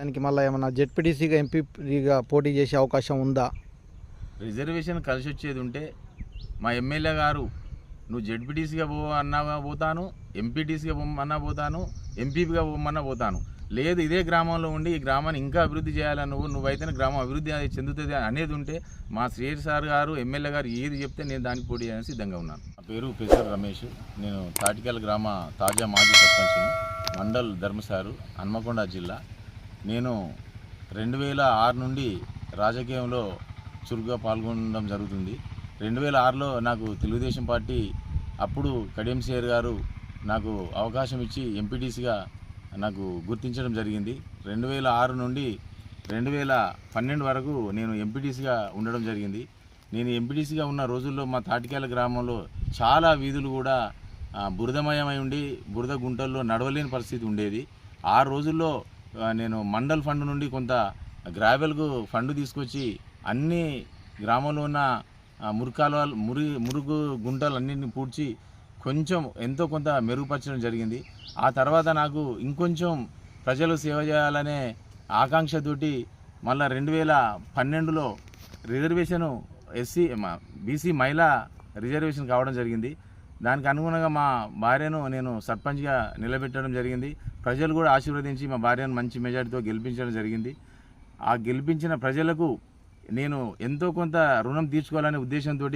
దానికి మళ్ళీ ఏమన్నా జెడ్పీటీసీగా ఎంపీగా పోటీ చేసే అవకాశం ఉందా? రిజర్వేషన్ కలిసి వచ్చేది ఉంటే మా ఎమ్మెల్యే గారు నువ్వు జెడ్పీటీసీగా పో అన్నా పోతాను ఎంపీటీసీగా పొమ్మన్నా పోతాను ఎంపీగా పొమ్మన్నా పోతాను. లేదు ఇదే గ్రామంలో ఉండి ఈ గ్రామాన్ని ఇంకా అభివృద్ధి చేయాలని నువ్వు నువ్వైతే గ్రామం అభివృద్ధి అనేది చెందుతుంది అనేది ఉంటే మా శ్రీహరి సార్ గారు ఎమ్మెల్యే గారు ఏది చెప్తే నేను దానికి పోటీ చేయడానికి సిద్ధంగా ఉన్నాను. నా పేరు పెసర్ రమేష్. నేను తాటికల్ గ్రామ తాజా మాజీ సర్పంచ్ని మండల్ ధర్మసారు హన్మకొండ జిల్లా. నేను రెండు వేల ఆరు నుండి రాజకీయంలో చురుగ్గా పాల్గొనడం జరుగుతుంది. రెండు వేల ఆరులో నాకు తెలుగుదేశం పార్టీ అప్పుడు కడియం సేర్ గారు నాకు అవకాశం ఇచ్చి ఎంపీటీసీగా నాకు గుర్తించడం జరిగింది. రెండు వేల ఆరు నుండి రెండు వేల పన్నెండు వరకు నేను ఎంపీటీసీగా ఉండడం జరిగింది. నేను ఎంపీటీసీగా ఉన్న రోజుల్లో మా తాటికాయల గ్రామంలో చాలా వీధులు కూడా బురదమయమై ఉండి బురద గుంటల్లో నడవలేని పరిస్థితి ఉండేది. ఆ రోజుల్లో నేను మండల్ ఫండ్ నుండి కొంత గ్రావెల్కు ఫండ్ తీసుకొచ్చి అన్ని గ్రామంలో ఉన్న ఆ, మురికాలు మురి మురుగు గుంటలన్నింటినీ పూడ్చి కొంచెం ఎంతో కొంత మెరుగుపరచడం జరిగింది. ఆ తర్వాత నాకు ఇంకొంచెం ప్రజలు సేవ చేయాలనే ఆకాంక్షతోటి మళ్ళీ రెండు వేల పన్నెండులో రిజర్వేషను ఎస్సీ బీసీ మహిళా రిజర్వేషన్ కావడం జరిగింది. దానికి అనుగుణంగా మా భార్యను నేను సర్పంచ్గా నిలబెట్టడం జరిగింది. ప్రజలు కూడా ఆశీర్వదించి మా భార్యను మంచి మెజార్టీతో గెలిపించడం జరిగింది. ఆ గెలిపించిన ప్రజలకు నేను ఎంతో కొంత రుణం తీర్చుకోవాలనే ఉద్దేశంతో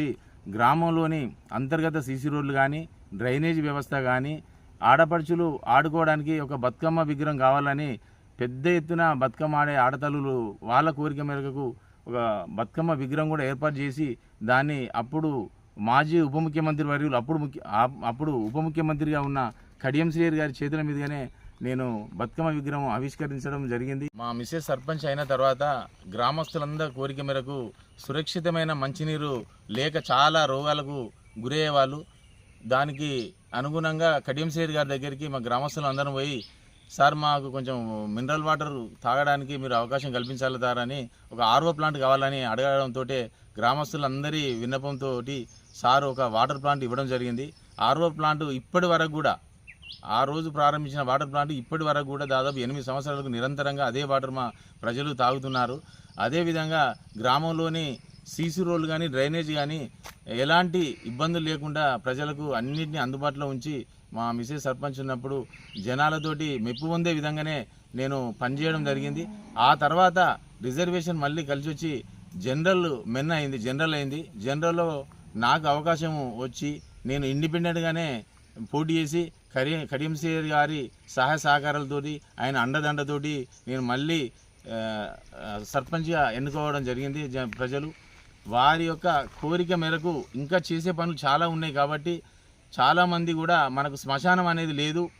గ్రామంలోని అంతర్గత సీసీ రోడ్లు కానీ డ్రైనేజ్ వ్యవస్థ కానీ ఆడపడుచులు ఆడుకోవడానికి ఒక బతుకమ్మ విగ్రహం కావాలని పెద్ద ఎత్తున బతుకమ్మ ఆడే ఆడతల్లులు వాళ్ళ కోరిక మేరకు ఒక బతుకమ్మ విగ్రహం కూడా ఏర్పాటు చేసి దాన్ని అప్పుడు మాజీ ఉప ముఖ్యమంత్రి వర్యులు అప్పుడు ముఖ్య అప్పుడు ఉప ముఖ్యమంత్రిగా ఉన్న కడియం శ్రీయర్ గారి చేతుల మీదుగానే నేను బతుకమ్మ విగ్రహం ఆవిష్కరించడం జరిగింది. మా మిసెస్ సర్పంచ్ అయిన తర్వాత గ్రామస్తులందరి కోరిక మేరకు సురక్షితమైన మంచినీరు లేక చాలా రోగాలకు గురయ్యేవాళ్ళు. దానికి అనుగుణంగా కడియంశేరి గారి దగ్గరికి మా గ్రామస్తులు అందరం పోయి సార్ మాకు కొంచెం మినరల్ వాటర్ తాగడానికి మీరు అవకాశం కల్పించాలి సార్ అని ఒక ఆర్ఓ ప్లాంట్ కావాలని అడగడంతో గ్రామస్తులందరి విన్నపంతో సార్ ఒక వాటర్ ప్లాంట్ ఇవ్వడం జరిగింది. ఆర్ఓ ప్లాంట్ ఇప్పటి వరకు కూడా ఆ రోజు ప్రారంభించిన వాటర్ ప్లాంట్ ఇప్పటి వరకు కూడా దాదాపు ఎనిమిది సంవత్సరాలకు నిరంతరంగా అదే వాటర్ మా ప్రజలు తాగుతున్నారు. అదేవిధంగా గ్రామంలోని సీసీ రోడ్లు కానీ డ్రైనేజ్ కానీ ఎలాంటి ఇబ్బందులు లేకుండా ప్రజలకు అన్నింటినీ అందుబాటులో ఉంచి మా మిసెస్ సర్పంచ్ ఉన్నప్పుడు జనాలతోటి మెప్పు పొందే విధంగానే నేను పనిచేయడం జరిగింది. ఆ తర్వాత రిజర్వేషన్ మళ్ళీ కలిసి వచ్చి జనరల్ మెన్ అయింది జనరల్ అయింది. జనరల్లో నాకు అవకాశం వచ్చి నేను ఇండిపెండెంట్గానే పోటీ చేసి కరీ కరీం గారి సహాయ సహకారాలతోటి ఆయన అండదండతోటి నేను మళ్ళీ సర్పంచ్గా ఎన్నుకోవడం జరిగింది ప్రజలు. వారి యొక్క కోరిక మేరకు ఇంకా చేసే పనులు చాలా ఉన్నాయి కాబట్టి చాలామంది కూడా మనకు శ్మశానం అనేది లేదు.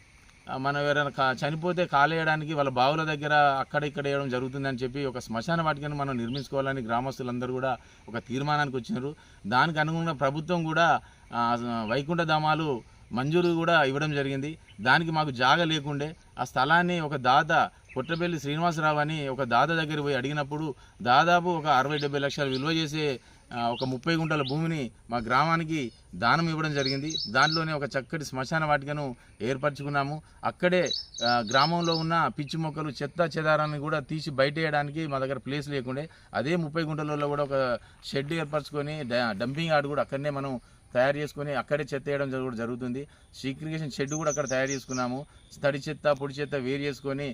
మనం ఎవరైనా కా- చనిపోతే కాలేయడానికి వాళ్ళ బావుల దగ్గర అక్కడ ఇక్కడ వేయడం జరుగుతుందని చెప్పి ఒక శ్మశాన వాటికని మనం నిర్మించుకోవాలని గ్రామస్తులందరూ కూడా ఒక తీర్మానానికి వచ్చినారు. దానికి అనుగుణంగా ప్రభుత్వం కూడా ఆ, వైకుంఠ ధామాలు మంజూరు కూడా ఇవ్వడం జరిగింది. దానికి మాకు జాగ లేకుండే ఆ స్థలాన్ని ఒక దాత కొట్టపల్లి శ్రీనివాసరావు అని ఒక దాత దగ్గర పోయి అడిగినప్పుడు దాదాపు ఒక అరవై డెబ్బై లక్షలు విలువ చేసే ఒక ముప్పై గుంటల భూమిని మా గ్రామానికి దానం ఇవ్వడం జరిగింది. దాంట్లోనే ఒక చక్కటి శ్మశాన వాటికను ఏర్పరచుకున్నాము. అక్కడే గ్రామంలో ఉన్న పిచ్చి మొక్కలు చెత్త చెదారాన్ని కూడా తీసి బయటేయడానికి మా దగ్గర ప్లేస్ లేకుండే. అదే ముప్పై గుంటలలో కూడా ఒక షెడ్ ఏర్పరచుకొని డ- డంపింగ్ యార్డ్ కూడా అక్కడనే మనం తయారు చేసుకొని అక్కడే చెత్త వేయడం జరుగు- కూడా జరుగుతుంది సీక్రిగేషన్ షెడ్ కూడా అక్కడ తయారు చేసుకున్నాము. తడి చెత్త పొడి చెత్త వేరు చేసుకొని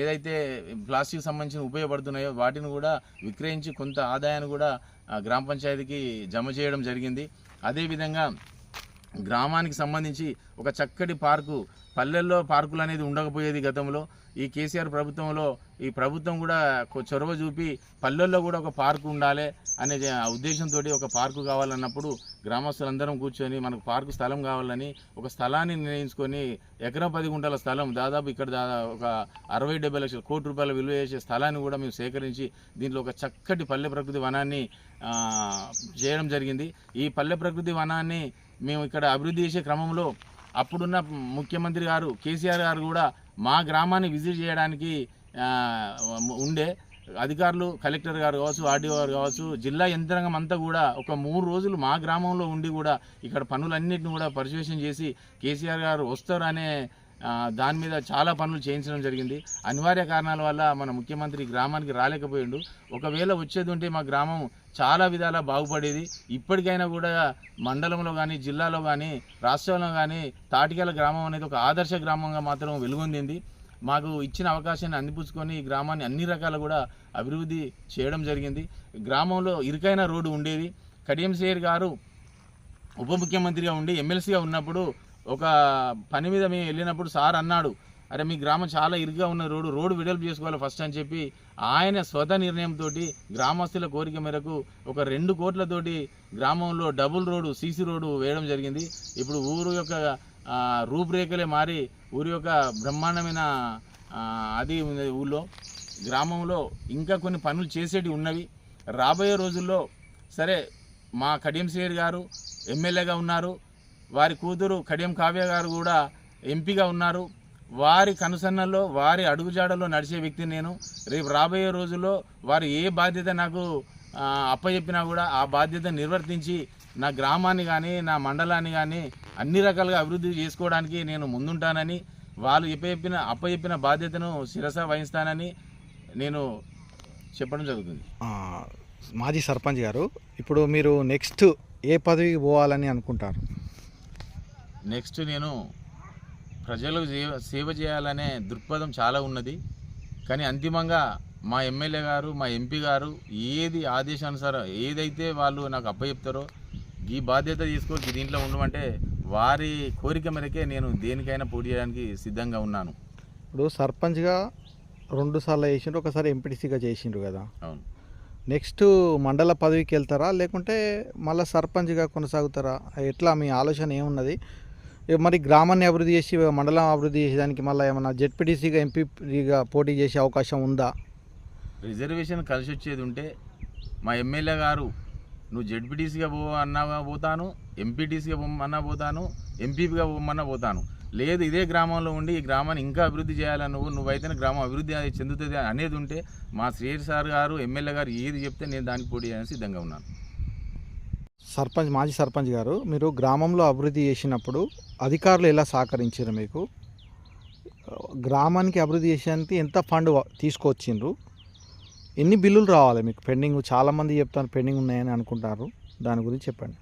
ఏదైతే ప్లాస్టిక్ సంబంధించిన ఉపయోగపడుతున్నాయో వాటిని కూడా విక్రయించి కొంత ఆదాయాన్ని కూడా గ్రామ పంచాయతీకి జమ చేయడం జరిగింది. అదేవిధంగా గ్రామానికి సంబంధించి ఒక చక్కటి పార్కు పల్లెల్లో పార్కులు అనేది ఉండకపోయేది గతంలో. ఈ కేసీఆర్ ప్రభుత్వంలో ఈ ప్రభుత్వం కూడా చొరవ చూపి పల్లెల్లో కూడా ఒక పార్కు ఉండాలి అనే ఉద్దేశంతో ఒక పార్కు కావాలన్నప్పుడు గ్రామస్తులందరం కూర్చొని మనకు పార్కు స్థలం కావాలని ఒక స్థలాన్ని నిర్ణయించుకొని ఎకరం పది గుంటల స్థలం దాదాపు ఇక్కడ దాదా ఒక అరవై డెబ్బై లక్షల కోటి రూపాయల విలువ చేసే స్థలాన్ని కూడా మేము సేకరించి దీంట్లో ఒక చక్కటి పల్లె ప్రకృతి వనాన్ని చేయడం జరిగింది. ఈ పల్లె ప్రకృతి వనాన్ని మేము ఇక్కడ అభివృద్ధి చేసే క్రమంలో అప్పుడున్న ముఖ్యమంత్రి గారు కేసీఆర్ గారు కూడా మా గ్రామాన్ని విజిట్ చేయడానికి ఉండే అధికారులు కలెక్టర్ గారు కావచ్చు ఆర్డీఓ గారు కావచ్చు జిల్లా యంత్రాంగం అంతా కూడా ఒక మూడు రోజులు మా గ్రామంలో ఉండి కూడా ఇక్కడ పనులన్నింటిని కూడా పరిశీలన చేసి కేసీఆర్ గారు వస్తారు అనే దాని మీద చాలా పనులు చేయించడం జరిగింది. అనివార్య కారణాల వల్ల మన ముఖ్యమంత్రి గ్రామానికి రాలేకపోయిండు. ఒకవేళ వచ్చేది ఉంటే మా గ్రామం చాలా విధాలా బాగుపడేది. ఇప్పటికైనా కూడా మండలంలో కానీ జిల్లాలో కానీ రాష్ట్రంలో కానీ తాటికల గ్రామం అనేది ఒక ఆదర్శ గ్రామంగా మాత్రం వెలుగొందింది. మాకు ఇచ్చిన అవకాశాన్ని అందిపుచ్చుకొని ఈ గ్రామాన్ని అన్ని రకాల కూడా అభివృద్ధి చేయడం జరిగింది. గ్రామంలో ఇరుకైన రోడ్డు ఉండేది. కడియంశేర్ గారు ఉప ముఖ్యమంత్రిగా ఉండి ఎమ్మెల్సీగా ఉన్నప్పుడు ఒక పని మీద మేము వెళ్ళినప్పుడు సార్ అన్నాడు అరే మీ గ్రామం చాలా ఇరుగ్గా ఉన్న రోడ్డు రోడ్డు వెడల్పు చేసుకోవాలి ఫస్ట్ అని చెప్పి ఆయన స్వత నిర్ణయంతో గ్రామస్తుల కోరిక మేరకు ఒక రెండు కోట్లతోటి గ్రామంలో డబుల్ రోడ్డు సీసీ రోడ్డు వేయడం జరిగింది. ఇప్పుడు ఊరు యొక్క రూపురేఖలే మారి ఊరి యొక్క బ్రహ్మాండమైన అది ఉంది ఊళ్ళో. గ్రామంలో ఇంకా కొన్ని పనులు చేసేటి ఉన్నవి. రాబోయే రోజుల్లో సరే మా కడియం సేర్ గారు ఎమ్మెల్యేగా ఉన్నారు. వారి కూతురు కడియం కావ్య గారు కూడా ఎంపీగా ఉన్నారు. వారి కనుసన్నల్లో వారి అడుగుజాడలో నడిచే వ్యక్తి నేను. రేపు రాబోయే రోజుల్లో వారు ఏ బాధ్యత నాకు అప్పచెప్పినా కూడా ఆ బాధ్యత నిర్వర్తించి నా గ్రామాన్ని కానీ నా మండలాన్ని కానీ అన్ని రకాలుగా అభివృద్ధి చేసుకోవడానికి నేను ముందుంటానని వాళ్ళు చెప్పిన అప్పచెప్పిన బాధ్యతను శిరస వహిస్తానని నేను చెప్పడం జరుగుతుంది. మాజీ సర్పంచ్ గారు ఇప్పుడు మీరు నెక్స్ట్ ఏ పదవికి పోవాలని అనుకుంటారు? నెక్స్ట్ నేను ప్రజలకు సేవ సేవ చేయాలనే దృక్పథం చాలా ఉన్నది. కానీ అంతిమంగా మా ఎమ్మెల్యే గారు మా ఎంపీ గారు ఏది ఆదేశానుసారం ఏదైతే వాళ్ళు నాకు అప్పచెప్తారో ఈ బాధ్యత తీసుకో దీంట్లో ఉండమంటే వారి కోరిక మేరకే నేను దేనికైనా పోటీ చేయడానికి సిద్ధంగా ఉన్నాను. ఇప్పుడు సర్పంచ్గా రెండు సార్లు చేసిండ్రు ఒకసారి ఎంపీటీసీగా చేసిండ్రు కదా. అవును. నెక్స్ట్ మండల పదవికి వెళ్తారా లేకుంటే మళ్ళీ సర్పంచ్గా కొనసాగుతారా? ఎట్లా మీ ఆలోచన ఏమున్నది? మరి గ్రామాన్ని అభివృద్ధి చేసి మండలం అభివృద్ధి చేసేదానికి మళ్ళీ ఏమన్నా జెడ్పీటీసీగా ఎంపీగా పోటీ చేసే అవకాశం ఉందా? రిజర్వేషన్ కలిసి వచ్చేది ఉంటే మా ఎమ్మెల్యే గారు నువ్వు జెడ్పీటీసీగా పో అన్నా పోతాను ఎంపీటీసీగా పొమ్మన్నా పోతాను ఎంపీపీగా పొమ్మన్నా పోతాను. లేదు ఇదే గ్రామంలో ఉండి ఈ గ్రామాన్ని ఇంకా అభివృద్ధి చేయాలని నువ్వు నువ్వైతేనే గ్రామం అభివృద్ధి చెందుతుంది అనేది ఉంటే మా శ్రీహరి సార్ గారు ఎమ్మెల్యే గారు ఏది చెప్తే నేను దానికి పోటీ చేయడానికి సిద్ధంగా ఉన్నాను. సర్పంచ్ మాజీ సర్పంచ్ గారు మీరు గ్రామంలో అభివృద్ధి చేసినప్పుడు అధికారులు ఎలా సహకరించారు మీకు? గ్రామానికి అభివృద్ధి చేసేందుకు ఎంత ఫండ్ తీసుకొచ్చిండ్రు? ఎన్ని బిల్లులు రావాలి మీకు? పెండింగ్ చాలామంది చెప్తాను పెండింగ్ ఉన్నాయని అనుకుంటారు. దాని గురించి చెప్పండి.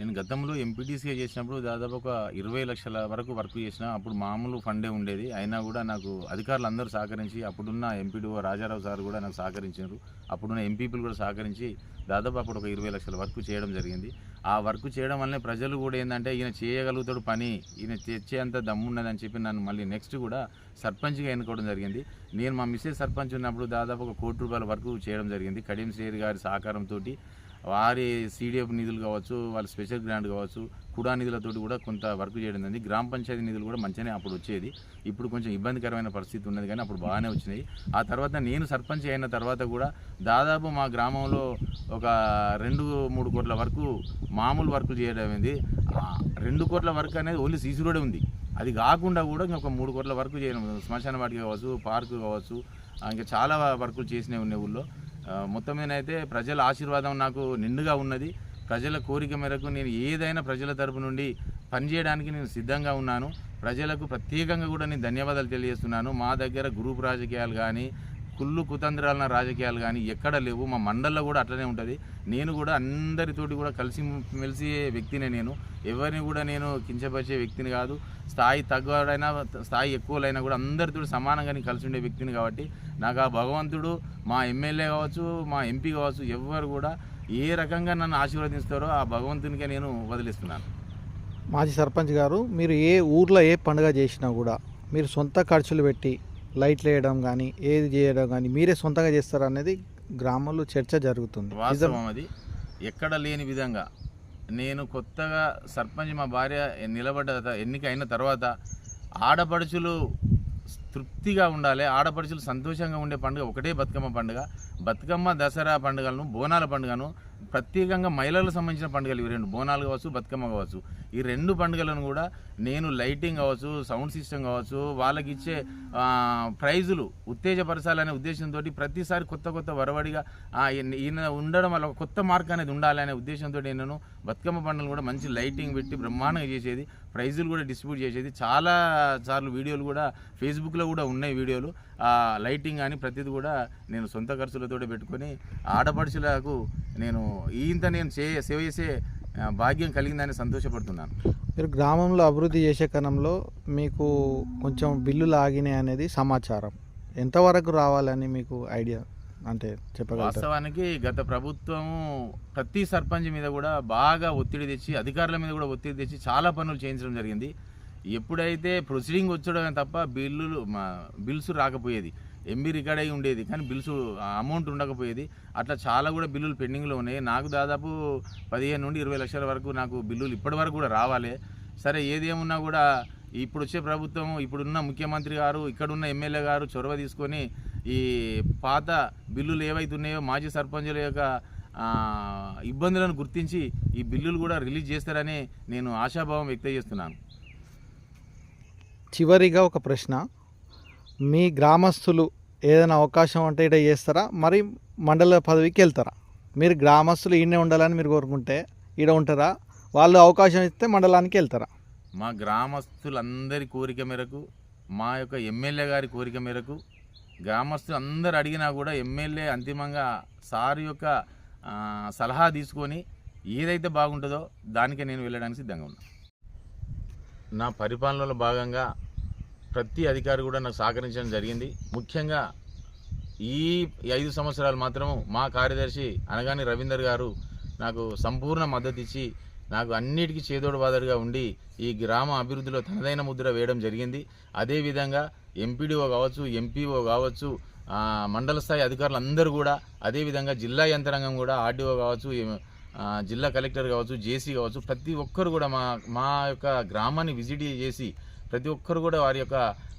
నేను గతంలో ఎంపీటీసీగా చేసినప్పుడు దాదాపు ఒక ఇరవై లక్షల వరకు వర్క్ చేసిన. అప్పుడు మామూలు ఫండే ఉండేది. అయినా కూడా నాకు అధికారులు అందరూ సహకరించి అప్పుడున్న ఎంపీడీఓ రాజారావు సార్ కూడా నాకు సహకరించారు అప్పుడున్న ఎంపీపీలు కూడా సహకరించి దాదాపు అప్పుడు ఒక ఇరవై లక్షల వర్క్ చేయడం జరిగింది. ఆ వర్క్ చేయడం వల్లనే ప్రజలు కూడా ఏంటంటే ఈయన చేయగలుగుతాడు పని ఈయన తెచ్చేంత దమ్మున్నదని చెప్పి నన్ను మళ్ళీ నెక్స్ట్ కూడా సర్పంచ్గా ఎన్నుకోవడం జరిగింది. నేను మా మిస్సెస్ సర్పంచ్ ఉన్నప్పుడు దాదాపు ఒక కోటి రూపాయల వరకు చేయడం జరిగింది. కడియం శ్రీహరి గారి సహకారంతో వారి సీడీఎఫ్ నిధులు కావచ్చు వాళ్ళ స్పెషల్ గ్రాంట్ కావచ్చు కుడా నిధులతోటి కూడా కొంత వర్క్ చేయడం జరిగింది. గ్రామ పంచాయతీ నిధులు కూడా మంచిగానే అప్పుడు వచ్చేది. ఇప్పుడు కొంచెం ఇబ్బందికరమైన పరిస్థితి ఉన్నది కానీ అప్పుడు బాగానే వచ్చినాయి. ఆ తర్వాత నేను సర్పంచ్ అయిన తర్వాత కూడా దాదాపు మా గ్రామంలో ఒక రెండు మూడు కోట్ల వరకు మామూలు వర్క్ చేయడం అనేది రెండు కోట్ల వర్క్ అనేది ఓన్లీ సీసీ రోడే ఉంది. అది కాకుండా కూడా ఇంకొక మూడు కోట్ల వరకు చేయడం. శ్మశాన వాటికి కావచ్చు పార్కు కావచ్చు ఇంకా చాలా వర్కులు చేసినవి ఉన్నాయి ఊళ్ళో. మొత్తం మీద అయితే ప్రజల ఆశీర్వాదం నాకు నిండుగా ఉన్నది. ప్రజల కోరిక మేరకు నేను ఏదైనా ప్రజల తరపు నుండి పనిచేయడానికి నేను సిద్ధంగా ఉన్నాను. ప్రజలకు ప్రత్యేకంగా కూడా నేను ధన్యవాదాలు తెలియజేస్తున్నాను. మా దగ్గర గ్రూప్ రాజకీయాలు కానీ కుళ్ళు కుతంత్రాలన్న రాజకీయాలు కానీ ఎక్కడ లేవు. మా మండల్లో కూడా అట్లనే ఉంటుంది. నేను కూడా అందరితోటి కూడా కలిసి మెలిసి వ్యక్తినే నేను. ఎవరిని కూడా నేను కించపరిచే వ్యక్తిని కాదు. స్థాయి తగ్గడైనా స్థాయి ఎక్కువలైనా కూడా అందరితో సమానంగా కలిసి ఉండే వ్యక్తిని కాబట్టి నాకు ఆ భగవంతుడు మా ఎమ్మెల్యే కావచ్చు మా ఎంపీ కావచ్చు ఎవ్వరు కూడా ఏ రకంగా నన్ను ఆశీర్వదిస్తారో ఆ భగవంతునికే నేను వదిలిస్తున్నాను. మాజీ సర్పంచ్ గారు మీరు ఏ ఊర్లో ఏ పండుగ చేసినా కూడా మీరు సొంత ఖర్చులు పెట్టి లైట్లు వేయడం కానీ ఏది చేయడం కానీ మీరే సొంతంగా చేస్తారు అనేది గ్రామంలో చర్చ జరుగుతుంది. వాస్తవం అది. ఎక్కడ లేని విధంగా నేను కొత్తగా సర్పంచ్ మా భార్య నిలబడ్డ ఎన్నిక అయిన తర్వాత ఆడపడుచులు తృప్తిగా ఉండాలి. ఆడపడుచులు సంతోషంగా ఉండే పండుగ ఒకటే బతుకమ్మ పండుగ. బతుకమ్మ దసరా పండుగలను బోనాల పండుగను ప్రత్యేకంగా మహిళలకు సంబంధించిన పండుగలు ఇవి రెండు. బోనాలు కావచ్చు బతుకమ్మ కావచ్చు. ఈ రెండు పండుగలను కూడా నేను లైటింగ్ కావచ్చు సౌండ్ సిస్టమ్ కావచ్చు వాళ్ళకి ఇచ్చే ప్రైజులు ఉత్తేజపరచాలనే ఉద్దేశంతో ప్రతిసారి కొత్త కొత్త వరవడిగా ఈయన- ఉండడం వల్ల కొత్త మార్క్ అనేది ఉండాలి అనే ఉద్దేశంతో నేను బతుకమ్మ పండుగలు కూడా మంచి లైటింగ్ పెట్టి బ్రహ్మాండంగా చేసేది. ప్రైజులు కూడా డిస్ట్రిబ్యూట్ చేసేది. చాలా సార్లు వీడియోలు కూడా ఫేస్బుక్లో కూడా ఉన్నాయి వీడియోలు. ఆ లైటింగ్ కానీ ప్రతిది కూడా నేను సొంత ఖర్చులతో పెట్టుకొని ఆడపడుచులకు నేను ఇంత నేను చే సేవ చేసే భాగ్యం కలిగిందని సంతోషపడుతున్నాను. మీరు గ్రామంలో అభివృద్ధి చేసే క్రమంలో మీకు కొంచెం బిల్లులు ఆగినాయి అనేది సమాచారం. ఎంతవరకు రావాలని మీకు ఐడియా అంటే చెప్పగలుగుతారు? వాస్తవానికి గత ప్రభుత్వం ప్రతి సర్పంచ్ మీద కూడా బాగా ఒత్తిడి తెచ్చి అధికారుల మీద కూడా ఒత్తిడి తెచ్చి చాలా పనులు చేయించడం జరిగింది. ఎప్పుడైతే ప్రొసీడింగ్ వచ్చడమే తప్ప బిల్లులు మా బిల్స్ రాకపోయేది. ఎంబీ రికార్డ్ అయి ఉండేది. కానీ బిల్స్ అమౌంట్ ఉండకపోయేది. అట్లా చాలా కూడా బిల్లులు పెండింగ్లో ఉన్నాయి. నాకు దాదాపు పదిహేను నుండి ఇరవై లక్షల వరకు నాకు బిల్లులు ఇప్పటి వరకు కూడా రావాలి. సరే ఏదేమున్నా కూడా ఇప్పుడు వచ్చే ప్రభుత్వం ఇప్పుడున్న ముఖ్యమంత్రి గారు ఇక్కడున్న ఎమ్మెల్యే గారు చొరవ తీసుకొని ఈ పాత బిల్లులు ఏవైతున్నాయో మాజీ సర్పంచుల యొక్క ఇబ్బందులను గుర్తించి ఈ బిల్లులు కూడా రిలీజ్ చేస్తారని నేను ఆశాభావం వ్యక్తం చేస్తున్నాను. చివరిగా ఒక ప్రశ్న. మీ గ్రామస్తులు ఏదైనా అవకాశం ఉంటే ఇక్కడ చేస్తారా? మరి మండల పదవికి వెళ్తారా? మీరు గ్రామస్తులు ఈయనే ఉండాలని మీరు కోరుకుంటే ఈడ ఉంటారా? వాళ్ళు అవకాశం ఇస్తే మండలానికి వెళ్తారా? మా గ్రామస్తులందరి కోరిక మేరకు మా యొక్క ఎమ్మెల్యే గారి కోరిక మేరకు గ్రామస్తులు అందరు అడిగినా కూడా ఎమ్మెల్యే అంతిమంగా సార్ యొక్క సలహా తీసుకొని ఏదైతే బాగుంటుందో దానికే నేను వెళ్ళడానికి సిద్ధంగా ఉన్నాను నా పరిపాలనలో భాగంగా ప్రతి అధికారి కూడా నాకు సహకరించడం జరిగింది. ముఖ్యంగా ఈ ఐదు సంవత్సరాలు మాత్రం మా కార్యదర్శి అనగాని రవీందర్ గారు నాకు సంపూర్ణ మద్దతు ఇచ్చి నాకు అన్నిటికీ చేదోడు బాదడుగా ఉండి ఈ గ్రామ అభివృద్ధిలో తనదైన ముద్ర వేయడం జరిగింది. అదేవిధంగా ఎంపీడీఓ కావచ్చు ఎంపీఓ కావచ్చు మండల స్థాయి అధికారులు అందరూ కూడా అదేవిధంగా జిల్లా యంత్రాంగం కూడా ఆర్డీఓ కావచ్చు జిల్లా కలెక్టర్ కావచ్చు జేసీ కావచ్చు ప్రతి ఒక్కరు కూడా మా మా యొక్క గ్రామాన్ని విజిట్ చేసి ప్రతి ఒక్కరు కూడా వారి యొక్క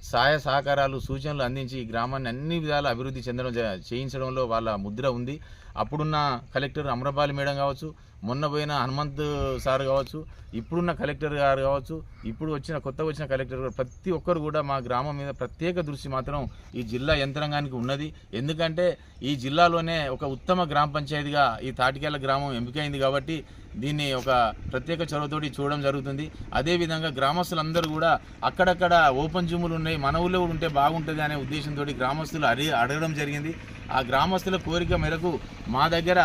సహాయ సహకారాలు సూచనలు అందించి ఈ గ్రామాన్ని అన్ని విధాల అభివృద్ధి చెందడం చేయించడంలో వాళ్ళ ముద్ర ఉంది. అప్పుడున్న కలెక్టర్ అమరపాలి మేడం కావచ్చు మొన్న పోయిన హనుమంత్ సార్ కావచ్చు ఇప్పుడున్న కలెక్టర్ గారు కావచ్చు ఇప్పుడు వచ్చిన కొత్తగా వచ్చిన కలెక్టర్ గారు ప్రతి ఒక్కరు కూడా మా గ్రామం మీద ప్రత్యేక దృష్టి మాత్రం ఈ జిల్లా యంత్రాంగానికి ఉన్నది. ఎందుకంటే ఈ జిల్లాలోనే ఒక ఉత్తమ గ్రామ పంచాయతీగా ఈ తాటికేల గ్రామం ఎంపికైంది కాబట్టి దీన్ని ఒక ప్రత్యేక చొరవతోటి చూడడం జరుగుతుంది. అదేవిధంగా గ్రామస్తులందరూ కూడా అక్కడక్కడ ఓపెన్ జిమ్లు ఉన్నాయి మన ఊళ్ళో కూడా ఉంటే బాగుంటుంది అనే ఉద్దేశంతో గ్రామస్తులు అడిగి అడగడం జరిగింది. ఆ గ్రామస్తుల కోరిక మేరకు మా దగ్గర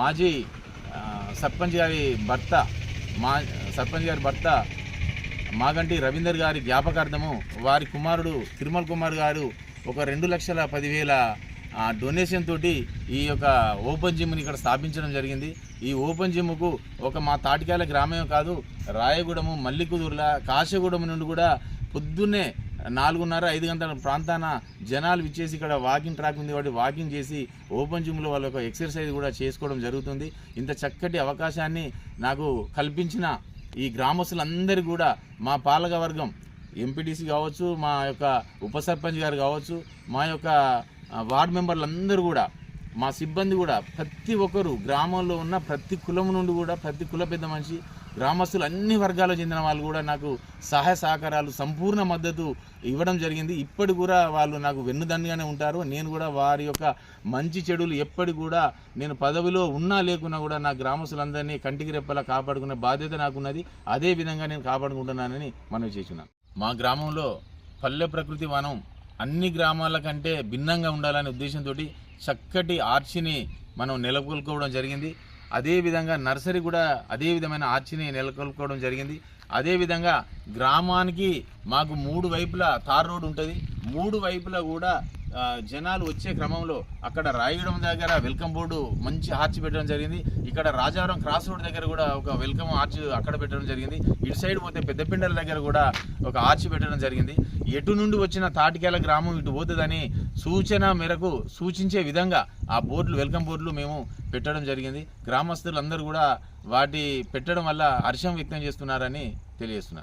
మాజీ సర్పంచ్ గారి భర్త మా సర్పంచ్ గారి భర్త మాగంటి రవీందర్ గారి జ్ఞాపకార్థము వారి కుమారుడు తిరుమల కుమార్ గారు ఒక రెండు లక్షల పదివేల డొనేషన్ తోటి ఈ యొక్క ఓపెన్ జిమ్ని ఇక్కడ స్థాపించడం జరిగింది. ఈ ఓపెన్ జిమ్కు ఒక మా తాటికాయల గ్రామమే కాదు రాయగూడము మల్లికుదుర్ల కాశగూడెం నుండి కూడా పొద్దున్నే నాలుగున్నర ఐదు గంటల ప్రాంతాన జనాలు విచ్చేసి ఇక్కడ వాకింగ్ ట్రాక్ ఉంది కాబట్టి వాకింగ్ చేసి ఓపెన్ జిమ్లో వాళ్ళ ఎక్సర్సైజ్ కూడా చేసుకోవడం జరుగుతుంది. ఇంత చక్కటి అవకాశాన్ని నాకు కల్పించిన ఈ గ్రామస్తులందరూ కూడా మా పాలక వర్గం ఎంపీటీసీ కావచ్చు మా యొక్క ఉప సర్పంచ్ గారు కావచ్చు మా యొక్క వార్డ్ వార్డు మెంబర్లందరూ కూడా మా సిబ్బంది కూడా ప్రతి ఒక్కరు గ్రామంలో ఉన్న ప్రతి కులం నుండి కూడా ప్రతి కుల పెద్ద మనిషి గ్రామస్తులు అన్ని వర్గాలకు చెందిన వాళ్ళు కూడా నాకు సహాయ సహకారాలు సంపూర్ణ మద్దతు ఇవ్వడం జరిగింది. ఇప్పటి కూడా వాళ్ళు నాకు వెన్నుదండుగానే ఉంటారు. నేను కూడా వారి యొక్క మంచి చెడులు ఎప్పటి కూడా నేను పదవిలో ఉన్నా లేకున్నా కూడా నా గ్రామస్తులందరినీ కంటికి రెప్పలా కాపాడుకునే బాధ్యత నాకున్నది. అదే విధంగా నేను కాపాడుకుంటున్నానని మనవి చేస్తున్నాను. మా గ్రామంలో పల్లె ప్రకృతి వనం అన్ని గ్రామాల కంటే భిన్నంగా ఉండాలనే ఉద్దేశంతో చక్కటి ఆర్చిని మనం నెలకొల్పుకోవడం జరిగింది. అదేవిధంగా నర్సరీ కూడా అదే విధమైన ఆర్చిని నెలకొల్పుకోవడం జరిగింది. అదేవిధంగా గ్రామానికి మాకు మూడు వైపులా తార్ రోడ్ ఉంటుంది. మూడు వైపులా కూడా జనాలు వచ్చే క్రమంలో అక్కడ రాయగడం దగ్గర వెల్కమ్ బోర్డు మంచి ఆర్చ్ పెట్టడం జరిగింది. ఇక్కడ రాజావరం క్రాస్ రోడ్ దగ్గర కూడా ఒక వెల్కమ్ ఆర్చ్ అక్కడ పెట్టడం జరిగింది. ఇటు సైడ్ పోతే పెద్దపిండల దగ్గర కూడా ఒక ఆర్చ్ పెట్టడం జరిగింది. ఎటు నుండి వచ్చిన తాటికేల గ్రామం ఇటు పోతుందని సూచన మేరకు సూచించే విధంగా ఆ బోర్డులు వెల్కమ్ బోర్డులు మేము పెట్టడం జరిగింది. గ్రామస్తులందరూ కూడా వాటి పెట్టడం వల్ల హర్షం వ్యక్తం చేస్తున్నారని తెలియజేస్తున్నారు